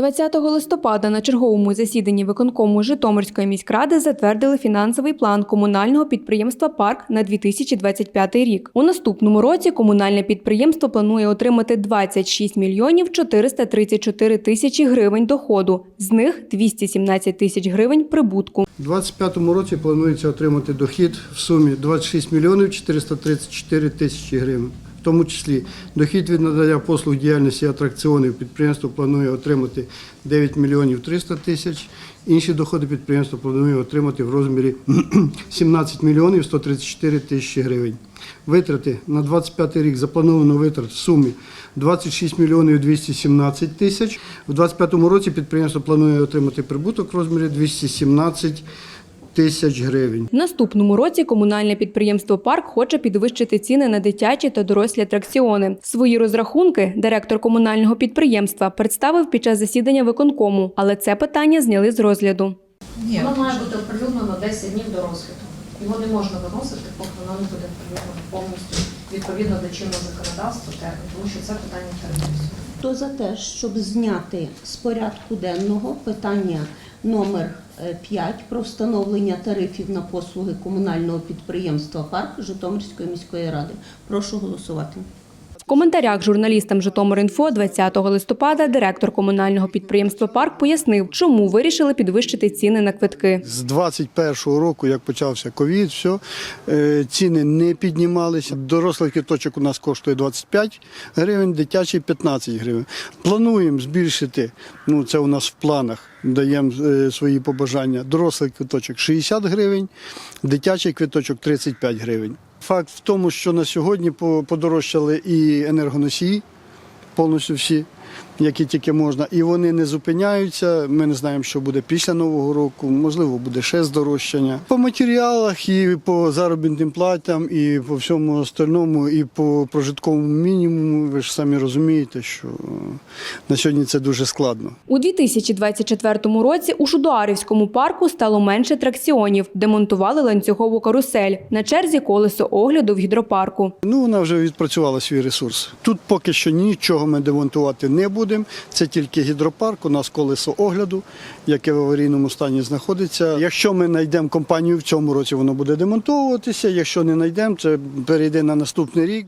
20 листопада на черговому засіданні виконкому Житомирської міськради затвердили фінансовий план комунального підприємства Парк на 2025 рік. У наступному році комунальне підприємство планує отримати 26 мільйонів 434 тисячі гривень доходу, з них 217 тисяч гривень прибутку. У 2025 році планується отримати дохід в сумі 26 мільйонів 434 тисячі гривень. В тому числі дохід від надання послуг діяльності атракціонів підприємство планує отримати 9 мільйонів 300 тисяч. Інші доходи підприємство планує отримати в розмірі 17 мільйонів 134 тисячі гривень. Витрати на 25 рік заплановано витрат в сумі 26 мільйонів 217 тисяч. У 2025 році підприємство планує отримати прибуток в розмірі 217 тисяч гривень. В наступному році комунальне підприємство Парк хоче підвищити ціни на дитячі та дорослі атракціони. Свої розрахунки директор комунального підприємства представив під час засідання виконкому, але це питання зняли з розгляду. Ні, Воно має бути оприлюднено 10 днів до розгляду. Його не можна виносити, поки воно не буде оприлюднено повністю відповідно до чинного законодавства термін, тому що це питання терміну. Хто за те, щоб зняти з порядку денного питання номер 5 про встановлення тарифів на послуги комунального підприємства Парк Житомирської міської ради? Прошу голосувати. Коментарях журналістам Житомир.Інфо 20 листопада директор комунального підприємства Парк пояснив, чому вирішили підвищити ціни на квитки. З 21-го року, як почався ковід, все, ціни не піднімалися. Дорослий квиточок у нас коштує 25 гривень, дитячий 15 гривень. Плануємо збільшити, ну це у нас в планах, даємо е, свої побажання. Дорослий квиточок 60 гривень, дитячий квиточок 35 гривень. Факт в тому, що на сьогодні подорожчали і енергоносії, повністю всі, які тільки можна, і вони не зупиняються. Ми не знаємо, що буде після нового року. Можливо, буде ще здорожчання. По матеріалах і по заробітним платам, і по всьому остальному, і по прожитковому мінімуму. Ви ж самі розумієте, що на сьогодні це дуже складно. У 2024 році у Шудоарівському парку стало менше тракціонів, демонтували ланцюгову карусель. На черзі колесо огляду в гідропарку. Ну, вона вже відпрацювала свій ресурс. Тут поки що нічого ми демонтувати не будемо. Це тільки гідропарк, у нас колесо огляду, яке в аварійному стані знаходиться. Якщо ми знайдемо компанію в цьому році, воно буде демонтовуватися. Якщо не знайдемо, це перейде на наступний рік.